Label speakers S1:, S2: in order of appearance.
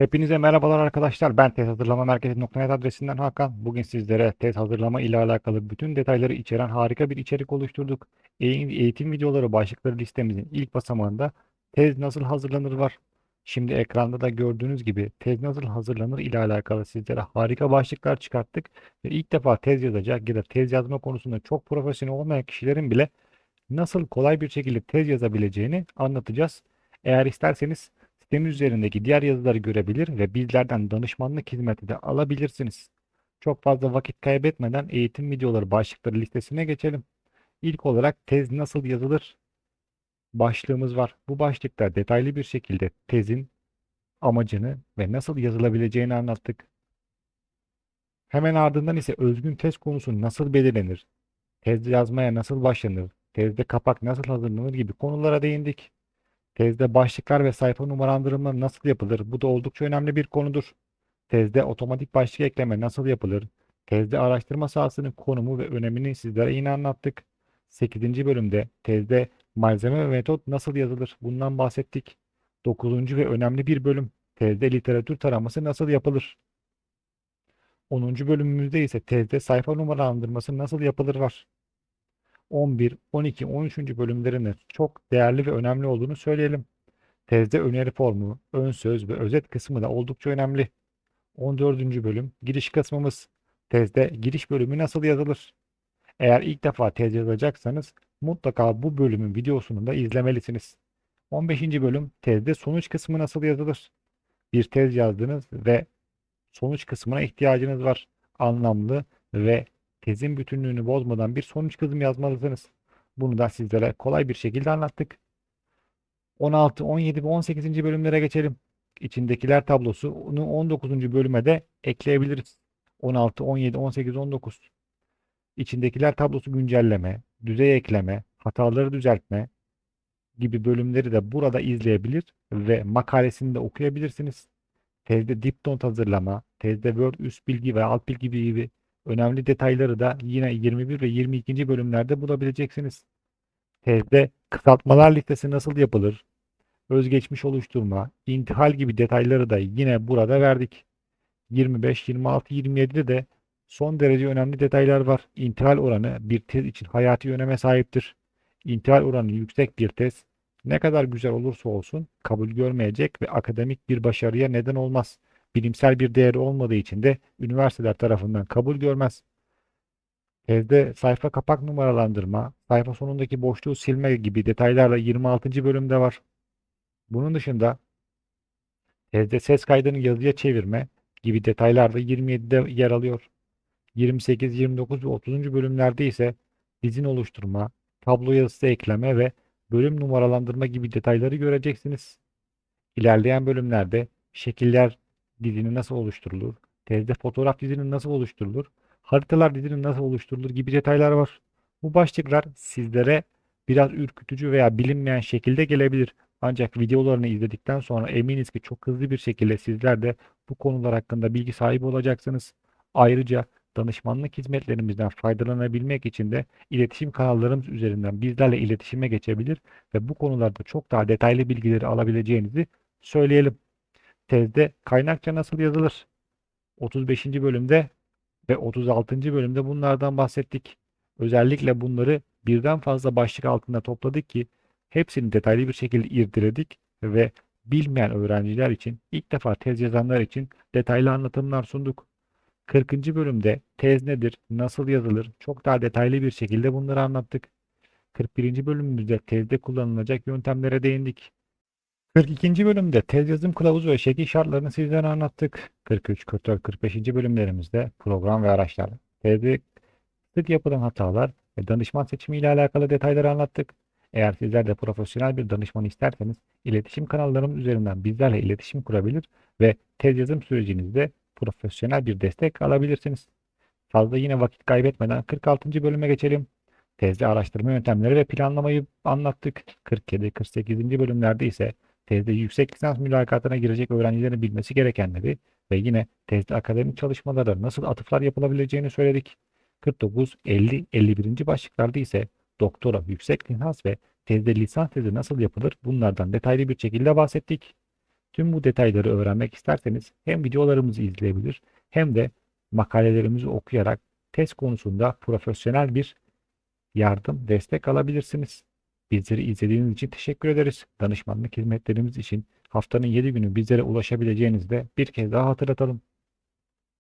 S1: Hepinize merhabalar arkadaşlar. Ben tez hazırlama merkezi.net adresinden Hakan. Bugün sizlere tez hazırlama ile alakalı bütün detayları içeren harika bir içerik oluşturduk. Eğitim videoları başlıkları listemizin ilk basamağında tez nasıl hazırlanır var. Şimdi ekranda da gördüğünüz gibi tez nasıl hazırlanır ile alakalı sizlere harika başlıklar çıkarttık. Ve ilk defa tez yazacak ya da tez yazma konusunda çok profesyonel olmayan kişilerin bile nasıl kolay bir şekilde tez yazabileceğini anlatacağız. Eğer isterseniz Sitemiz üzerindeki diğer yazıları görebilir ve bizlerden danışmanlık hizmeti de alabilirsiniz. Çok fazla vakit kaybetmeden eğitim videoları başlıkları listesine geçelim. İlk olarak tez nasıl yazılır başlığımız var. Bu başlıkta detaylı bir şekilde tezin amacını ve nasıl yazılabileceğini anlattık. Hemen ardından ise özgün tez konusu nasıl belirlenir, tez yazmaya nasıl başlanır, tezde kapak nasıl hazırlanır gibi konulara değindik. Tezde başlıklar ve sayfa numaralandırma nasıl yapılır? Bu da oldukça önemli bir konudur. Tezde otomatik başlık ekleme nasıl yapılır? Tezde araştırma sahasının konumu ve önemini sizlere yine anlattık. 8. bölümde tezde malzeme ve metot nasıl yazılır? Bundan bahsettik. 9. ve önemli bir bölüm. Tezde literatür taraması nasıl yapılır? 10. bölümümüzde ise tezde sayfa numaralandırması nasıl yapılır var. 11, 12, 13. bölümlerinde çok değerli ve önemli olduğunu söyleyelim. Tezde öneri formu, ön söz ve özet kısmı da oldukça önemli. 14. bölüm giriş kısmımız. Tezde giriş bölümü nasıl yazılır? Eğer ilk defa tez yazacaksanız mutlaka bu bölümün videosunu da izlemelisiniz. 15. bölüm tezde sonuç kısmı nasıl yazılır? Bir tez yazdınız ve sonuç kısmına ihtiyacınız var. Anlamlı ve tezin bütünlüğünü bozmadan bir sonuç kısmı yazmalısınız. Bunu da sizlere kolay bir şekilde anlattık. 16, 17 ve 18. bölümlere geçelim. İçindekiler tablosunu 19. bölüme de ekleyebiliriz. 16, 17, 18, 19. İçindekiler tablosu güncelleme, düzey ekleme, hataları düzeltme gibi bölümleri de burada izleyebilir ve makalesini de okuyabilirsiniz. Tezde dipnot hazırlama, tezde Word üst bilgi ve alt bilgi gibi önemli detayları da yine 21 ve 22. bölümlerde bulabileceksiniz. Tezde kısaltmalar listesi nasıl yapılır? Özgeçmiş oluşturma, intihal gibi detayları da yine burada verdik. 25, 26, 27'de de son derece önemli detaylar var. İntihal oranı bir tez için hayati öneme sahiptir. İntihal oranı yüksek bir tez ne kadar güzel olursa olsun kabul görmeyecek ve akademik bir başarıya neden olmaz. Bilimsel bir değeri olmadığı için de üniversiteler tarafından kabul görmez. Tezde sayfa kapak numaralandırma, sayfa sonundaki boşluğu silme gibi detaylarla 26. bölümde var. Bunun dışında tezde ses kaydını yazıya çevirme gibi detaylar da 27'de yer alıyor. 28, 29 ve 30. bölümlerde ise dizin oluşturma, tablo yazısı ekleme ve bölüm numaralandırma gibi detayları göreceksiniz. İlerleyen bölümlerde şekiller dizinin nasıl oluşturulur, tezde fotoğraf dizinin nasıl oluşturulur, haritalar dizinin nasıl oluşturulur gibi detaylar var. Bu başlıklar sizlere biraz ürkütücü veya bilinmeyen şekilde gelebilir. Ancak videolarını izledikten sonra eminiz ki çok hızlı bir şekilde sizler de bu konular hakkında bilgi sahibi olacaksınız. Ayrıca danışmanlık hizmetlerimizden faydalanabilmek için de iletişim kanallarımız üzerinden bizlerle iletişime geçebilir ve bu konularda çok daha detaylı bilgileri alabileceğinizi söyleyelim. Tezde kaynakça nasıl yazılır? 35. bölümde ve 36. bölümde bunlardan bahsettik. Özellikle bunları birden fazla başlık altında topladık ki hepsini detaylı bir şekilde irdeledik ve bilmeyen öğrenciler için ilk defa tez yazanlar için detaylı anlatımlar sunduk. 40. bölümde tez nedir, nasıl yazılır çok daha detaylı bir şekilde bunları anlattık. 41. bölümümüzde tezde kullanılacak yöntemlere değindik. 42. bölümde tez yazım kılavuzu ve şekil şartlarını sizlere anlattık. 43, 44, 45. bölümlerimizde program ve araçlar, tezde sık yapılan hatalar ve danışman seçimi ile alakalı detayları anlattık. Eğer sizler de profesyonel bir danışman isterseniz iletişim kanallarımız üzerinden bizlerle iletişim kurabilir ve tez yazım sürecinizde profesyonel bir destek alabilirsiniz. Fazla yine vakit kaybetmeden 46. bölüme geçelim. Tezde araştırma yöntemleri ve planlamayı anlattık. 47, 48. bölümlerde ise tezde yüksek lisans mülakatına girecek öğrencilerin bilmesi gerekenleri ve yine tezde akademik çalışmalarda nasıl atıflar yapılabileceğini söyledik. 49, 50, 51. başlıklarda ise doktora, yüksek lisans ve tezde lisans tezi nasıl yapılır bunlardan detaylı bir şekilde bahsettik. Tüm bu detayları öğrenmek isterseniz hem videolarımızı izleyebilir hem de makalelerimizi okuyarak test konusunda profesyonel bir yardım, destek alabilirsiniz. Bizleri izlediğiniz için teşekkür ederiz. Danışmanlık hizmetlerimiz için haftanın 7 günü bizlere ulaşabileceğinizi de bir kez daha hatırlatalım.